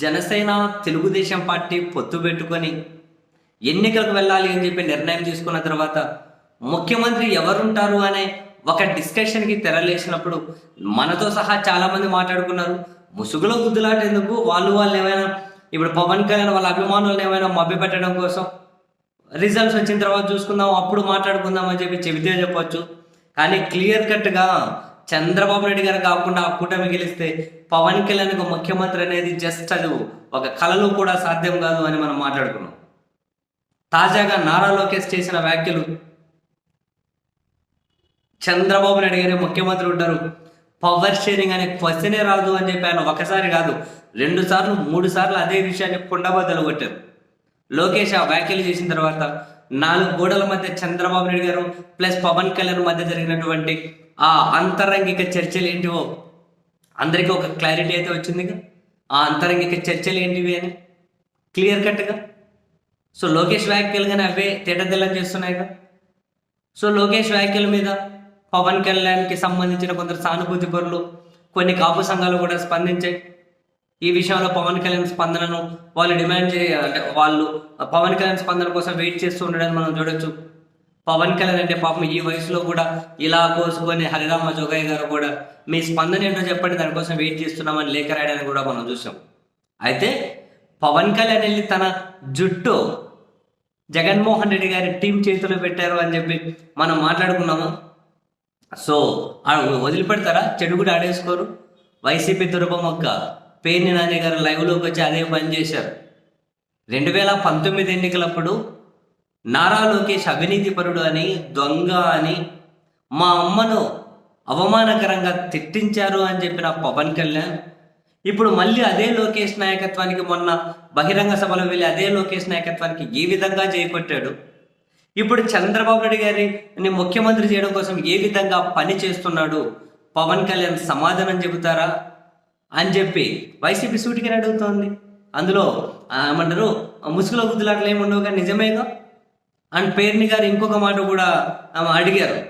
Janasena Telugu Desam party పొత్తు పెట్టుకొని ఎన్నికలకు వెళ్ళాలి అని చెప్పి నిర్ణయం తీసుకున్న తర్వాత ముఖ్యమంత్రి ఎవరుంటారు అనే ఒక డిస్కషన్కి తెరలేసినప్పుడు మనతో సహా చాలామంది మాట్లాడుకున్నారు. ముసుగులో గుద్దులాట ఎందుకు వాళ్ళు వాళ్ళు ఏమైనా ఇప్పుడు పవన్ కళ్యాణ్ వాళ్ళ అభిమానులను ఏమైనా మభ్యపెట్టడం కోసం రిజల్ట్స్ వచ్చిన తర్వాత చూసుకుందాం అప్పుడు మాట్లాడుకుందాం అని చెప్పి చెబితే చెప్పొచ్చు. కానీ క్లియర్ కట్గా చంద్రబాబు నాయుడు గారు కాకుండా ఆ కూటమి గెలిస్తే పవన్ కళ్యాణ్ ముఖ్యమంత్రి అనేది జస్ట్ అది ఒక కళలో కూడా సాధ్యం కాదు అని మనం మాట్లాడుకున్నాం. తాజాగా నారా లోకేష్ చేసిన వ్యాఖ్యలు. చంద్రబాబు నాయుడు గారే ముఖ్యమంత్రి ఉంటారు. పవర్ షేరింగ్ అనే క్వశ్చనే రాదు అని చెప్పి ఆయన ఒకసారి కాదు రెండు సార్లు మూడు సార్లు అదే విషయాన్ని కుండబద్దలు కొట్టారు. లోకేష్ ఆ వ్యాఖ్యలు చేసిన తర్వాత నాలుగు గోడల మధ్య చంద్రబాబు నాయుడు గారు ప్లస్ పవన్ కళ్యాణ్ మధ్య జరిగినటువంటి ఆ అంతరంగిక చర్చలు ఏంటివో అందరికీ ఒక క్లారిటీ అయితే వచ్చింది ఆ అంతరంగిక చర్చలు ఏంటివి అని క్లియర్ కట్గా సో లోకేష్ వ్యాఖ్యలు కానీ అవే తేటతెల్లం చేస్తున్నాయిగా? సో లోకేష్ వ్యాఖ్యల మీద పవన్ కళ్యాణ్కి సంబంధించిన కొందరు సానుభూతి పరులు కొన్ని కాపు సంఘాలు కూడా స్పందించాయి. ఈ విషయంలో పవన్ కళ్యాణ్ స్పందనను వాళ్ళు డిమాండ్ చే అంటే వాళ్ళు పవన్ కళ్యాణ్ స్పందన కోసం వెయిట్ చేస్తూ ఉండడం మనం చూడొచ్చు. పవన్ కళ్యాణ్ అంటే పాపం ఈ వయసులో కూడా ఇలా కోసుకొని హరిరామ జోగయ్య గారు కూడా మీ స్పందన ఏంటో చెప్పండి దానికోసం వెయిట్ చేస్తున్నామని లేఖ రాయడానికి కూడా మనం చూసాం. అయితే పవన్ కళ్యాణ్ వెళ్ళి తన జుట్టు జగన్మోహన్ రెడ్డి గారి టీం చేతిలో పెట్టారు అని చెప్పి మనం మాట్లాడుకున్నాము. సో ఆ వదిలిపెడతారా? చెడు కూడా ఆడేసుకోరు. వైసీపీ దుర్గమొక్క పేర్ని నాని గారు లైవ్లోకి వచ్చి అదే పని చేశారు. రెండు వేల పంతొమ్మిది ఎన్నికలప్పుడు నారా లోకేష్ అవినీతి పరుడు అని దొంగ అని మా అమ్మను అవమానకరంగా తిట్టించారు అని చెప్పిన పవన్ కళ్యాణ్. ఇప్పుడు మళ్ళీ అదే లోకేష్ నాయకత్వానికి మొన్న బహిరంగ సభలో వెళ్ళి అదే లోకేష్ నాయకత్వానికి ఏ విధంగా చేపట్టాడు? ఇప్పుడు చంద్రబాబు నాయుడు గారిని ముఖ్యమంత్రి చేయడం కోసం ఏ విధంగా పని చేస్తున్నాడు? పవన్ కళ్యాణ్ సమాధానం చెబుతారా? అని చెప్పి వైసీపీ సూటిగా అడుగుతోంది అందులో ఏమంటారు? ముసుగులో గుద్దులాటలు ఏమి ఉండవు కానీ నిజమేగా? అండ్ పేర్ని గారు ఇంకొక మాట కూడా ఆమె అడిగారు.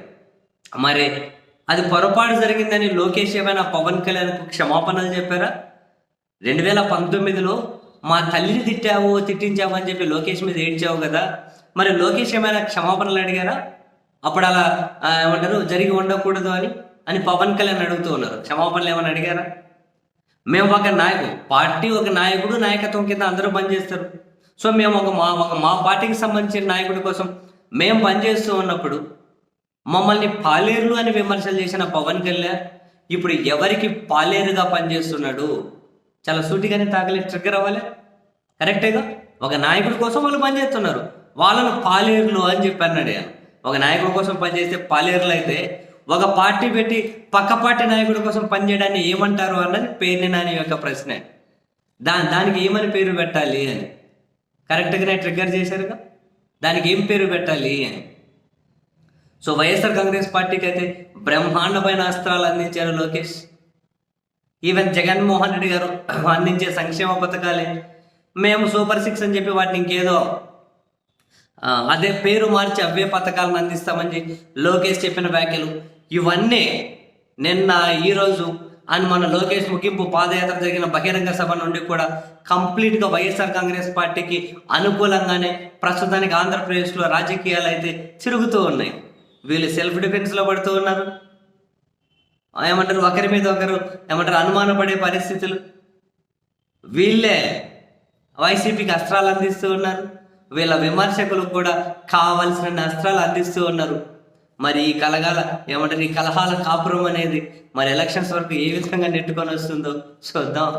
మరి అది పొరపాటు జరిగిందని లోకేష్ ఏమైనా పవన్ కళ్యాణ్కు క్షమాపణలు చెప్పారా? రెండు వేల పంతొమ్మిదిలో మా తల్లిని తిట్టావు తిట్టించావు అని చెప్పి లోకేష్ మీద ఏడ్చావు కదా. మరి లోకేష్ ఏమైనా క్షమాపణలు అడిగారా? అప్పుడు అలా ఏమంటారు జరిగి ఉండకూడదు అని అని పవన్ కళ్యాణ్ అడుగుతూ ఉన్నారు. క్షమాపణలు ఏమైనా అడిగారా? మేము ఒక నాయకుడు పార్టీ ఒక నాయకుడు నాయకత్వం కింద అందరూ పనిచేస్తారు. సో మేము ఒక మా ఒక మా పార్టీకి సంబంధించిన నాయకుడి కోసం మేము పనిచేస్తూ ఉన్నప్పుడు మమ్మల్ని పాలేరులు అని విమర్శలు చేసిన పవన్ కళ్యాణ్ ఇప్పుడు ఎవరికి పాలేరుగా పనిచేస్తున్నాడు? చాలా సూటిగానే తాగలే ట్రిగ్గర్ అవ్వాలి. కరెక్టేగా ఒక నాయకుడి కోసం వాళ్ళు పనిచేస్తున్నారు. వాళ్ళను పాలేరులు అని చెప్పి అన్నాడు ఒక నాయకుడి కోసం పనిచేస్తే పాలేరులు అయితే ఒక పార్టీ పెట్టి పక్క పార్టీ నాయకుడి కోసం పనిచేయడాన్ని ఏమంటారు అన్నది పేరుని నాని యొక్క ప్రశ్న. దా దానికి ఏమని పేరు పెట్టాలి అని. కరెక్ట్గానే ట్రిగ్గర్ చేశారుగా? దానికి ఏం పేరు పెట్టాలి అని. సో వైఎస్ఆర్ కాంగ్రెస్ పార్టీకి అయితే బ్రహ్మాండమైన అస్త్రాలు అందించారు లోకేష్. ఈవెన్ జగన్మోహన్ రెడ్డి గారు అందించే సంక్షేమ పథకాలే. మేము సూపర్ సిక్స్ అని చెప్పి వాటిని ఇంకేదో అదే పేరు మార్చి అవే పథకాలను అందిస్తామని లోకేష్ చెప్పిన వ్యాఖ్యలు. ఇవన్నీ నిన్న ఈరోజు అని మన లోకేష్ ముగింపు పాదయాత్ర జరిగిన బహిరంగ సభ నుండి కూడా కంప్లీట్గా వైఎస్ఆర్ కాంగ్రెస్ పార్టీకి అనుకూలంగానే ప్రస్తుతానికి ఆంధ్రప్రదేశ్లో రాజకీయాలు అయితే తిరుగుతూ ఉన్నాయి. వీళ్ళు సెల్ఫ్ డిఫెన్స్లో పడుతూ ఉన్నారు. ఏమంటారు? ఒకరి మీద ఒకరు ఏమంటారు? అనుమానపడే పరిస్థితులు. వీళ్ళే వైసీపీకి అస్త్రాలు అందిస్తూ ఉన్నారు. వీళ్ళ విమర్శకులకు కూడా కావలసిన అస్త్రాలు అందిస్తూ ఉన్నారు. మరి ఈ కలగాల ఏమంటారు? ఈ కలహాల కాపురం అనేది మరి ఎలక్షన్స్ వరకు ఏ విధంగా నెట్టుకొని వస్తుందో చూద్దాం.